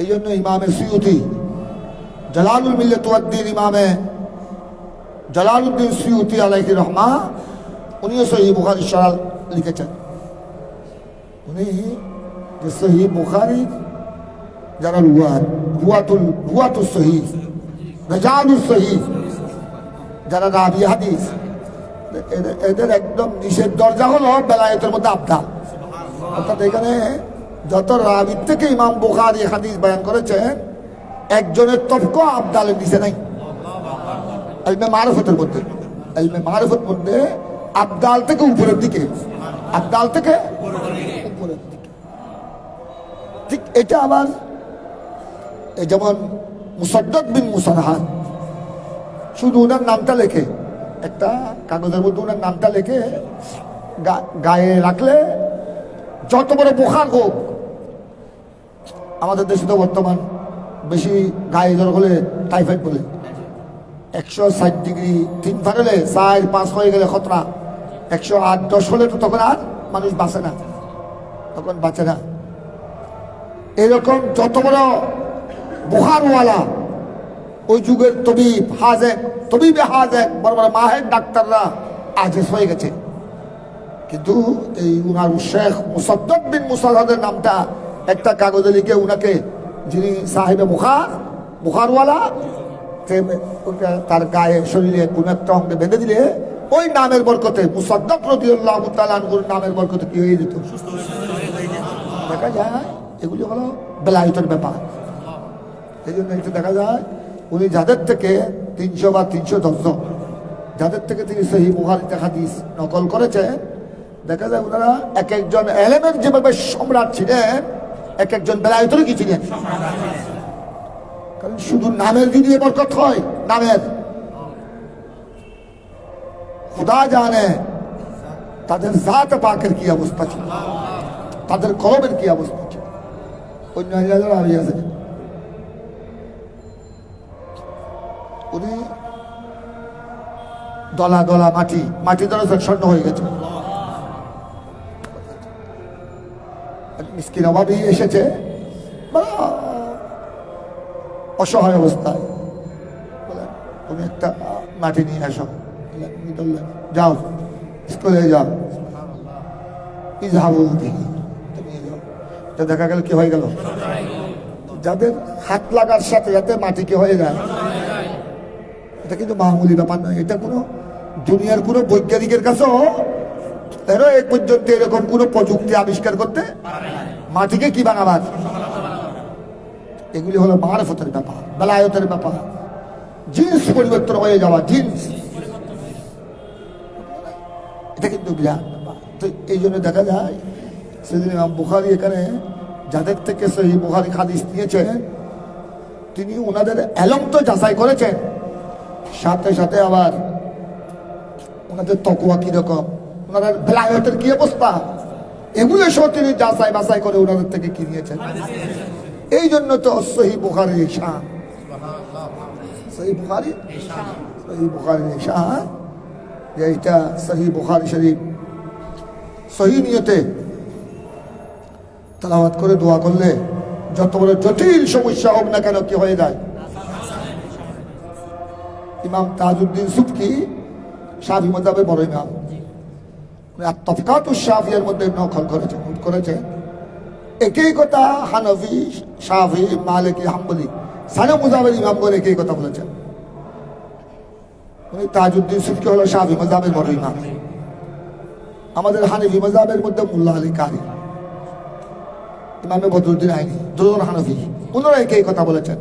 এই জন্য ইমামে সুয়ুতি জালালুল মিল্লাতুদ্দিন ইমামে জালালউদ্দিন সুয়ুতি আলাইহি রহমা, উনিও সহি বুখারি সরাল লিখেছেন। উনি যে সহি বুখারি যারা রুয়াত রুয়াতুল রুয়াতুল সহি রেজানুল সহি, যারা রাবি হাদিস, এদের একদম নিষেধ দরজা হলো বেলায়েতের মধ্যে আবদাল অর্থাৎ এখানে যত রাবির থেকে ইমাম বুখারি হাদিস বয়ান করেছেন একজনের তফক আবদালের নিচে নাই। এলমে মারফতের মধ্যে। এলমে মারফত মধ্যে আবদাল থেকে উপরের দিকে। আবদাল থেকে উপরের দিকে। ঠিক এটা আবার যেমন মুসদ্দক বিন মুসারহান শুধু ওনার নামটা লেখে। একটা কাগজের মধ্যে ওনার নামটা লেখে গায়ে রাখলে যত বড় বোখার হোক আমাদের দেশে তো বর্তমান বেশি গায়ে জ্বর হলে টাইফয়েড বলে। একশো ষাট ডিগ্রি তিন ফারেলে চার, পাঁচ হয়ে গেলে খতরা। একশো আট, দশ হলে তো তখন আর মানুষ বাঁচে না। তখন বাঁচে না। এরকম যত বড় বুহারওয়ালা ওই যুগের তবিব, হাজেক, তবিবে হাজেক, বড় বড় মাহের ডাক্তাররা আজেস হয়ে গেছে। কিন্তু এই উনার শেখ মুসদ্দক বিন মুসাদের নামটা একটা কাগজে লিখে উনাকে যিনি সাহেবে বুখার বুখারওয়ালা তার গায়ে শরীরে কোন একটা অঙ্গে বেঁধে দিলে ওই নামের বরকতে মুসদ্দক রদিউল্লাহ তালানগুর নামের বরকতে কি হয়ে যেত? দেখা যায়, এগুলি হলো বেলায়তের ব্যাপার। এই জন্য একটু দেখা যায়, উনি যাদের থেকে তিনশো বা তিনশো দশজন যাদের থেকে তিনি সেই বুহারিতে হাদিস নকল করেছেন, দেখা যায় ওনারা এক একজন এলেমের যেভাবে সম্রাট ছিলেন এক একজন বেলায়তেরও কি ছিলেন কারণ শুধু নামের যদি বরকত হয়, নামের। খুদা জানে তাদের জাত পাকের কি অবস্থা ছিল, তাদের কলমের কি অবস্থা ছিল। অন্য আছে। উনি দলা দলা মাটি মাটি দ্বারা স্বর্ণ হয়ে গেছে। মিসকিন অভাবই এসেছে বড় অসহায় অবস্থায়। বলেন তুমি একটা মাটি নিয়ে আসো উনি যাও, স্কুলে যাও। ইজাহাবু বিহি। তুমি যাও। তো দেখা গেল কি হয়ে গেল? যাদের হাত লাগার সাথে সাথে মাটি কি হয়ে যায়? এটা কিন্তু মামুলি ব্যাপার নয়। এটা কোনো দুনিয়ার কোনো বৈজ্ঞানিকের কাছেও এরও এক পর্যন্ত এরকম কোনো প্রযুক্তি আবিষ্কার করতে মাটিকে কি বানাবার? এগুলি হলো মারফতের ব্যাপার, বেলায়তের ব্যাপার। জিন্স পরিবর্তন হয়ে যাওয়া, জিন্স। এটা কিন্তু বিরাট এই জন্য দেখা যায়, সেদিন বুখারি এখানে যাদের থেকে সেই বুখারি হাদিস নিয়েছেন, তিনি ওনাদের এলম তো যাচাই করেছেন। সাথে সাথে আবার ওনাদের তকুয়া কীরকম? ওনাদের বেলায়তের কি অবস্থা? এগুলো সহ তিনি যাচাই বাছাই করে ওনাদের থেকে কি নিয়েছেন এই জন্য তো সহি বুখারি শান। সহি বুখারি? সহি বুখারি শান। যে এটা সহি বুখারি শরীফ। সহি নিয়তে তালাবাদ করে দোয়া করলে যত বড় জটিল সমস্যা হোক না কেন কি হয়ে যায়? ইমাম তাজউদ্দিন সুফকি শাফি মজাবে বড় ইমাম আর তফকাত শাফিয়ার মধ্যে নকল করেছেন উট করেছেন একই কথা হানফি, শাফি, মালিকি, হাম্বলি, সানে মুজাবের ইমাম করে একই কথা বলেছেন। উনি তাজউদ্দিন সুফকি হলো শাফি মজাবের বড় ইমাম। আমাদের হানিফি মজাবের মধ্যে মুল্লা আলী কারি। ইমামে বদরুদ্দিন আইনি, দুজন হানফি ওনারা একই কথা বলেছেন।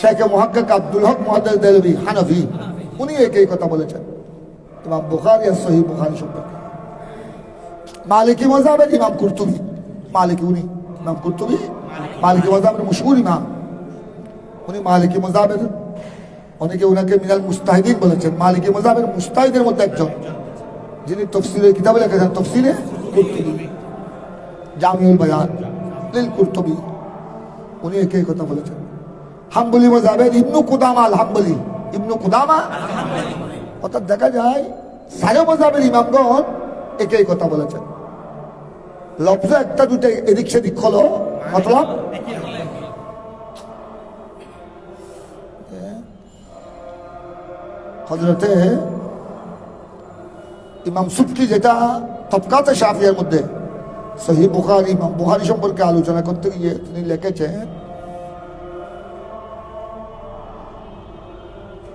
শেখ মোহাক্কিক আব্দুল হক মহাদ্দেস দেলবি, হানফি, উনি একই কথা বলেছেন। ইমাম বুখারি আর সহি বুখারি সম্পর্কে। মালিকি মজাবের ইমাম কুর্তুবি। মালিকি উনি, ইমাম কুর্তুবি। মালিকি মজাবের মশহুর ইমাম। উনি মালিকি মজাবের অনেকে ওনাকে মিনাল মুস্তাহিদিন বলেছেন। মালিকি মজাবের মুস্তাহিদের মধ্যে একজন, যিনি তফসিলের কিতাবে লিখেছেন, তফসিলে কুর্তুবি। জামিউল বায়ান, লিল কুর্তুবি। উনি একই কথা বলেছেন। হাম্বলি মজাবের ইবনু কুদামা আল হাম্বলি ইবনু কুদামা অর্থাৎ দেখা যায় সায়ো মজাবের ইমামগণ একই কথা বলেছেন। লফজ একটা দুটো এদিক সেদিক হলো মতলব? হজরতে ইমাম সুফকি যেটা তবকাতে সাফিয়ার মধ্যে সহি বুখারি, ইমাম বুখারি সম্পর্কে আলোচনা করতে গিয়ে তিনি লিখেছেন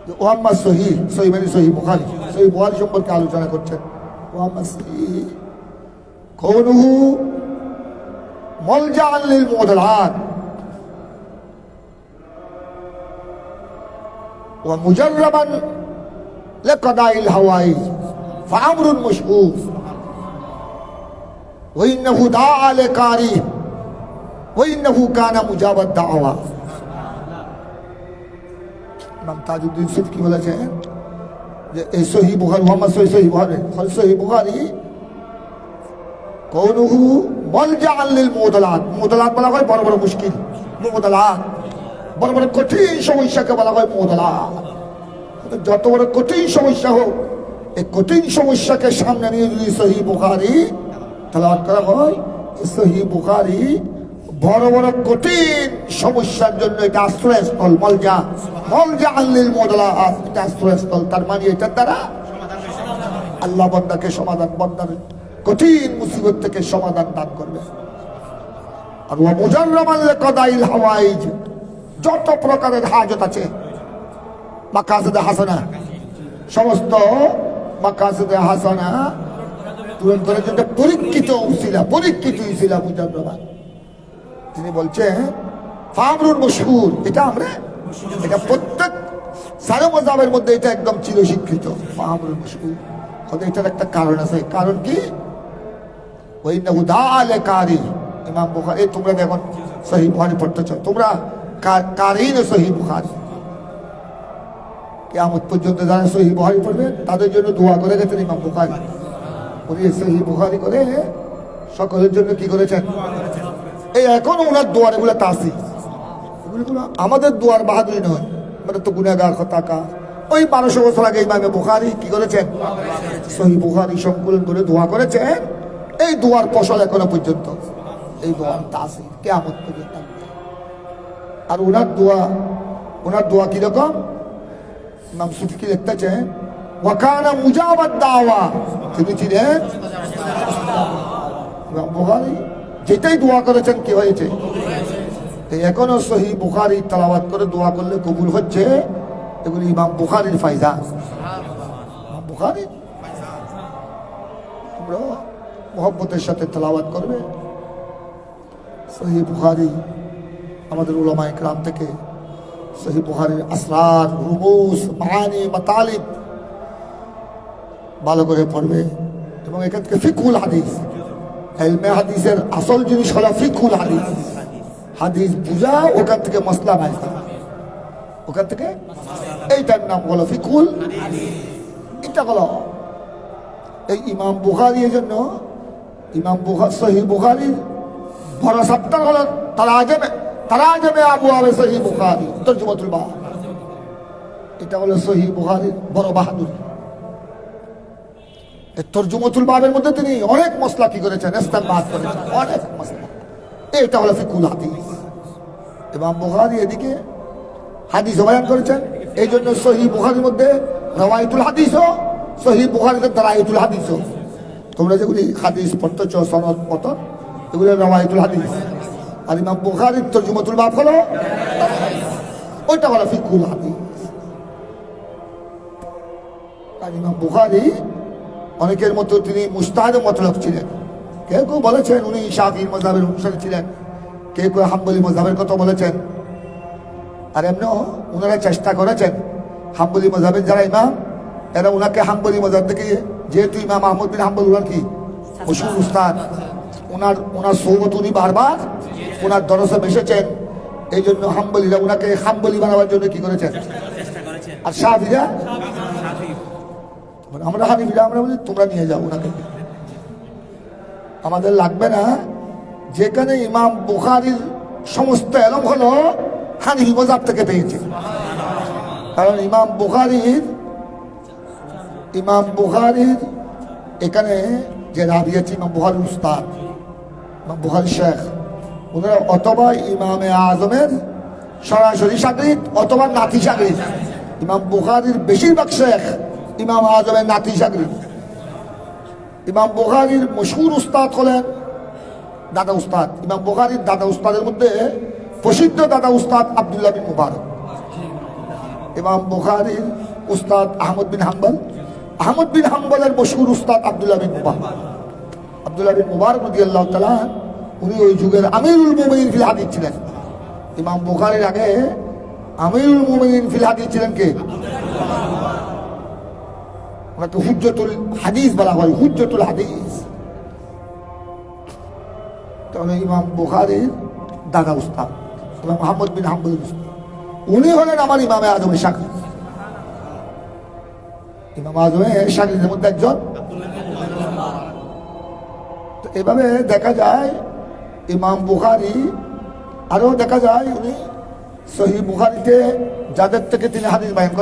যে ওহাম্মা সহি সহি মানে সহি বুখারি সহি বুহারি সম্পর্কে আলোচনা করছেন ওহাম্মা সহি কৌনুহু মলজান লিল মুদলাত ومجربا لقضاء الهوائج فأمر مشهور وإنه دعا لقارئ وإنه كان مجاب الدعوة ইমাম তাজউদ্দিন সিদ্দিকী বলেছেন যে এই সহি বুখারি, মোহাম্মদ সহি সহি বুখারি। সহি বুখারি। কৌনুহু মলজা আল্লিল মুদলাত মুদলাত বলা হয় বড় বড় মুশকিল। মুদলাত বড় বড় কঠিন সমস্যাকে বলা হয় মুদলাত যত বড় কঠিন সমস্যা হোক, এই কঠিন সমস্যাকে সামনে নিয়ে যদি সহি বুখারি তালাওয়াত করা হয় সহি বুখারি বড় বড় কঠিন সমস্যার জন্য এটা আশ্রয়স্থল, মলজা। মলজা আল্লিল মোদলা এটা আশ্রয়স্থল। তার মানে এটার দ্বারা আল্লাহ বন্দাকে সমাধান, বন্দার কঠিন মুসিবত থেকে সমাধান দান করবে। আর ও মুজাররামান কদাইল হাওয়াইজ, যত প্রকারের হাজত আছে, মাকাসিদে হাসানা, সমস্ত মাকাসিদে হাসানা পূরণ করার জন্য পরীক্ষিত উসিলা পরীক্ষিত উসিলা মুজাররামান। তিনি বলছেন, ফামরুন মশহুর, এটা আমরা, এটা প্রত্যেক সারে মজাবের মধ্যে এটা একদম চির শিক্ষিত ফামরুন মশহুর। হয়তো এটার একটা কারণ আছে, কারণ কি? ওই উদালে কারি, ইমাম বুখারি তোমরা এখন সহি বুখারি পড়তেছ তোমরা কারিন সহি বুখারি। কেমন পর্যন্ত যারা সহি বুখারি পড়বে, তাদের জন্য দোয়া করে গেছেন ইমাম বুখারি। উনি সহি বুখারি করে সকলের জন্য কি করেছেন? এই এখনও ওনার দুয়ার এগুলো তাসি আমাদের দুয়ার বাহাদুরি নয়। মানে তো গুণাগার হতাকা ওই বারোশো বছর আগে ইমামে বুখারি কি করেছেন? সহি বুখারি সংকলন করে দোয়া করেছেন। এই দোয়ার ফসল এখনও পর্যন্ত। এই দোয়ার তাসি কেমন পর্যন্ত। আর ওনার দোয়া ওনার দোয়া কীরকম ইমাম সুফি লিখতেছেন, ওয়াকানা মুজাবাদ দাওয়া। তিনি ছিলেন বুখারি। যেটাই দোয়া করেছেন, কি হয়েছে? এখনও সহি বুখারি তালাবাদ করে দোয়া করলে কবুল হচ্ছে? এগুলি ইমাম বুখারির ইমাম বুখারি? তোমরা মোহব্বতের সাথে তালাবাদ করবে। সহি বুখারি আমাদের উলামা ইকরাম থেকে সহি বুখারির আসরার, রুমুস মাহানি মাতালিব ভালো করে পড়বে এবং এখান থেকে ফিকুল হাদিস এলমে হাদিসের আসল জিনিস হলো ফিকুল হাদিস। হাদিস বুঝা, ওখান থেকে মশলা নাই ওখান থেকে এইটার নাম হলো ফিকুল এটা হলো এই ইমাম বুখারি এই জন্য ইমাম বুখার সহি বুখারির বড় সপ্তাহ হলো তারা আজমে তারা আজমে আবু আবে সহি বুখারি, তর্জুমাতুল বাহ এটা হলো সহি বুখারির বড় বাহাদুরি। তর্জুমতুল বাবের মধ্যে তিনি অনেক মশলা কি করেছেন ইস্তেমাল করেছেন, অনেক মশলা। এটা হলো ফিকুল হাদিস। এবং বুখারি এদিকে হাদিস বয়ান করেছেন এই জন্য সহি বুখারির মধ্যে রওয়াইতুল হাদিসও সহি বুখারিতে দারাইতুল হাদিসও। তোমরা যেগুলি হাদিস পড়তেছ, সনদ পতন এগুলো রওয়াইতুল হাদিস। আর ইমাম বুখারির তর্জুমতুল বাব হলো ওইটা হলো ফিকুল হাদিস। আর ইমাম বুখারি অনেকের মতো তিনি মুস্তাহাদ মতলব ছিলেন। কেউ কেউ বলেছেন উনি শাফির মজাবের অনুসারী ছিলেন। কেউ কেউ হাম্বলি মজাবের কথা বলেছেন। আর এমনিও ওনারা চেষ্টা করেছেন হাম্বলি মজাবের যারা ইমাম এরা ওনাকে হাম্বলি মজাব থেকে যেহেতু ইমাম আহমদ বিন হাম্বল ওনার কি? মশুর উস্তাদ। ওনার ওনার সৌবত উনি বারবার ওনার দরসে মিশেছেন। এই জন্য হাম্বলিরা ওনাকে হাম্বলি বানাবার জন্য কি করেছেন? আর শাহিরা আমরা হানিফিরা আমরা বলি, তোমরা নিয়ে যাও ওনাকে। আমাদের লাগবে না, যেখানে ইমাম বুখারির সমস্ত এলম হলো হানিফি মজাব থেকে পেয়েছে। কারণ ইমাম বুখারির ইমাম বুখারির এখানে যে রাবিয়াছে ইমাম বুখারির উস্তাদ, ইমাম বুখারি শেখ, ওনারা অথবা ইমামে আজমের সরাসরি সাগরিত অথবা নাতি সাগরিত ইমাম বুখারির বেশিরভাগ শেখ ইমাম আজমের নাতি সাগরিদ ইমাম বুখারির মশহুর উস্তাদ হলেন দাদা উস্তাদ। ইমাম বুখারির দাদা উস্তাদের মধ্যে প্রসিদ্ধ দাদা উস্তাদ আবদুল্লাহ বিন মুবারক। ইমাম বুখারির উস্তাদ আহমদ বিন হাম্বল। আহমদ বিন হাম্বলের মশহুর উস্তাদ আবদুল্লাহ বিন মুবারক। আবদুল্লাহ বিন মুবারক রদি আল্লাহ তালা উনি ওই যুগের আমিরুল মুমিন ফিল হাদিস ছিলেন। ইমাম বুখারির আগে আমিরুল মুমিন ফিল হাদিস ছিলেন কে? ওনাকে হুজ্জতুল হাদিস বলা হয়, হুজ্জতুল হাদিস। তাহলে ইমাম বুখারির দাদা উস্তাদ মোহাম্মদ বিন হাম্বল উনি হলেন আমার ইমামে আজমের সাকরি ইমাম আজমের সাকরিদের মধ্যে একজন। এভাবে দেখা যায়, ইমাম বুখারি আরও দেখা যায় উনি সহি বুখারিতে যাদের থেকে তিনি হাদিস করেন।